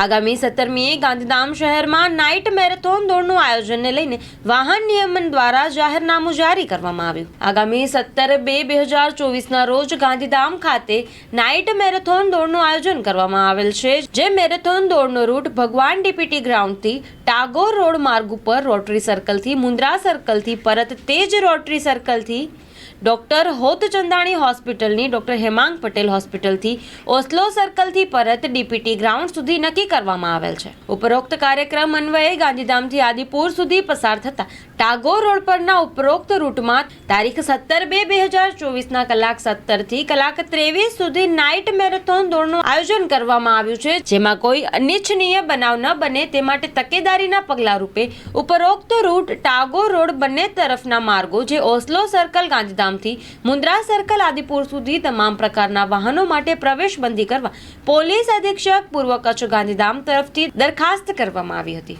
આગામી સત્તરમીએ ગાંધીધામ શહેરમાં night marathon દોડનું આયોજનને લઈને વાહન નિયમન દ્વારા જાહેરનામું જારી કરવામાં આવ્યું. આગામી સત્તર બે બે હજાર ચોવીસના રોજ ગાંધીધામ ખાતે નાઇટ મેરેથોન દોડનું આયોજન કરવામાં આવેલ છે, જે મેરેથોન દોડનો રૂટ ભગવાન ડીપીટી ગ્રાઉન્ડથી ટાગોર રોડ માર્ગ ઉપર રોટરી સર્કલથી મુન્દ્રા સર્કલથી પરત તે જ રોટરી સર્કલથી ડોક્ટર હોતચંદાણી હોસ્પિટલની ડોક્ટર હેમાંગ પટેલ હોસ્પિટલથી ઓસ્લો સર્કલથી પરત ડીપીટી ગ્રાઉન્ડ સુધી નક્કી કરવામાં આવેલ છે. ઉપરોક્ત કાર્યક્રમ અન્વયે ગાંધીધામથી આદિપુર સુધી પસાર થતા ટાગોર રોડ પરના ઉપરોક્ત રૂટમાં તારીખ સત્તર બે બે હજાર ચોવીસના કલાક સત્તરથી કલાક ત્રેવીસ સુધી નાઇટ મેરેથોન દોડનું આયોજન કરવામાં આવ્યું છે, જેમાં કોઈ અનિચ્છનીય બનાવ ન બને તે માટે તકેદારીના પગલા રૂપે ઉપરોક્ત રૂટ ટાગોર રોડ બંને તરફના માર્ગો, જે ઓસ્લો સર્કલ ગાંધીધામથી મુન્દ્રા સર્કલ આદિપુર સુધી તમામ પ્રકારના વાહનો માટે પ્રવેશબંધી કરવા પોલીસ અધિક્ષક પૂર્વ કચ્છ ગાંધીધામ તરફથી દરખાસ્ત કરવામાં આવી હતી.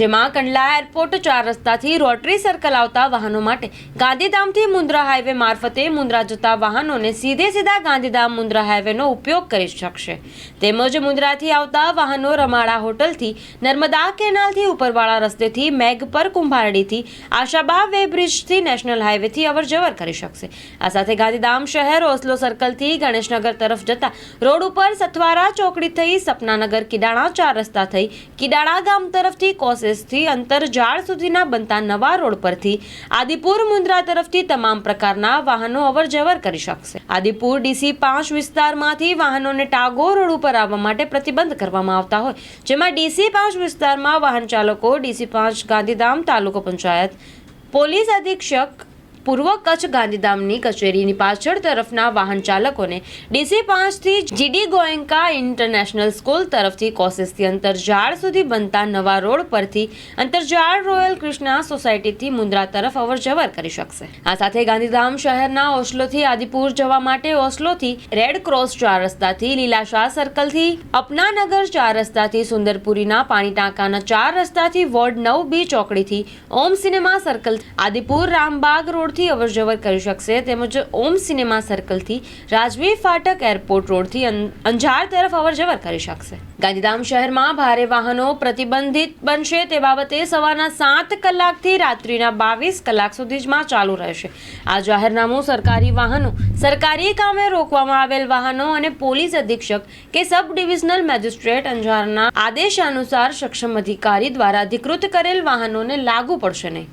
જેમાં કંડલા એરપોર્ટ ચાર રસ્તાથી રોટરી સર્કલ આવતા વાહનો માટે ગાંધીધામથી મુન્દ્રા હાઈવે મારફતે મુન્દ્રા જતા વાહનોને સીધે સીધા ગાંધીધામ મુન્દ્રા હાઈવેનો ઉપયોગ કરી શકશે. તેમજ મુન્દ્રાથી આવતા વાહનો રમાડા હોટલથી નર્મદા કેનાલથી ઉપરવાળા રસ્તેથી મેઘપર કુંભારડીથી આશાબા વે બ્રિજથી નેશનલ હાઈવેથી અવર જવર કરી શકશે આ સાથે ગાંધીધામ શહેર ઓસ્લો સર્કલથી ગણેશનગર તરફ જતા રોડ ઉપર સથવારા ચોકડી થઈ સપનાનગર કિડાણા ચાર રસ્તા થઈ કિડાણા ગામ તરફથી કોસેસથી અંતરજાળ સુધીના બનતા નવા રોડ પરથી આદિપુર મુન્દ્રા તરફથી તમામ પ્રકારના વાહનો અવર જવર કરી શકશે. આદિપુર ડીસી પાંચ વિસ્તારમાંથી વાહનોને ટાગોર રોડ ઉપર આવવા માટે પ્રતિબંધ કરવામાં આવતા હોય, જેમાં ડીસી પાંચ વિસ્તારમાં વાહન ચાલકો, ડીસી પાંચ ગાંધીધામ તાલુકો પંચાયત પોલીસ અધિક્ષક પૂર્વ કચ્છ ગાંધીધામની કચેરીની પાછળ તરફના વાહન ચાલકોને ડીસી પાંચથી જીડી ગોયંકા ઇન્ટરનેશનલ સ્કૂલ તરફથી કોસેસથી અંતરજાળ સુધી બનતા નવા રોડ પરથી અંતરજાળ રોયલ કૃષ્ણા સોસાયટીથી મુન્દ્રા તરફ અવર જવર કરી શકશે. આ સાથે ગાંધીધામ શહેરના ઓસ્લોથી આદિપુર જવા માટે ઓસ્લોથી રેડ ક્રોસ ચાર રસ્તાથી લીલાશાહ સર્કલથી અપનાનગર ચાર રસ્તાથી સુંદરપુરીના પાણી ટાંકાના ચાર રસ્તાથી વોર્ડ નવ બી ચોકડીથી ઓમ સિનેમા સર્કલ આદિપુર રામબાગ રોડથી અવરજવર કરી શકશે. તેમજ ઓમ સિનેમા સર્કલથી રાજવી ફાટક એરપોર્ટ રોડથી અંજાર તરફ અવરજવર કરી શકશે. ગાંધીધામ શહેરમાં ભારે વાહનો પ્રતિબંધિત બનશે. તે બાબતે સવારના સાત કલાકથી રાત્રિના બાવીસ કલાક સુધીમાં ચાલુ રહેશે. આ જાહેરનામું સરકારી વાહનો, સરકારી કામે રોકવામાં આવેલ વાહનો અને પોલીસ અધિક્ષક કે સબ ડિવિઝનલ મેજિસ્ટ્રેટ અંજારના આદેશ અનુસાર સક્ષમ અધિકારી દ્વારા અધિકૃત કરેલ વાહનોને લાગુ પડશે નહીં.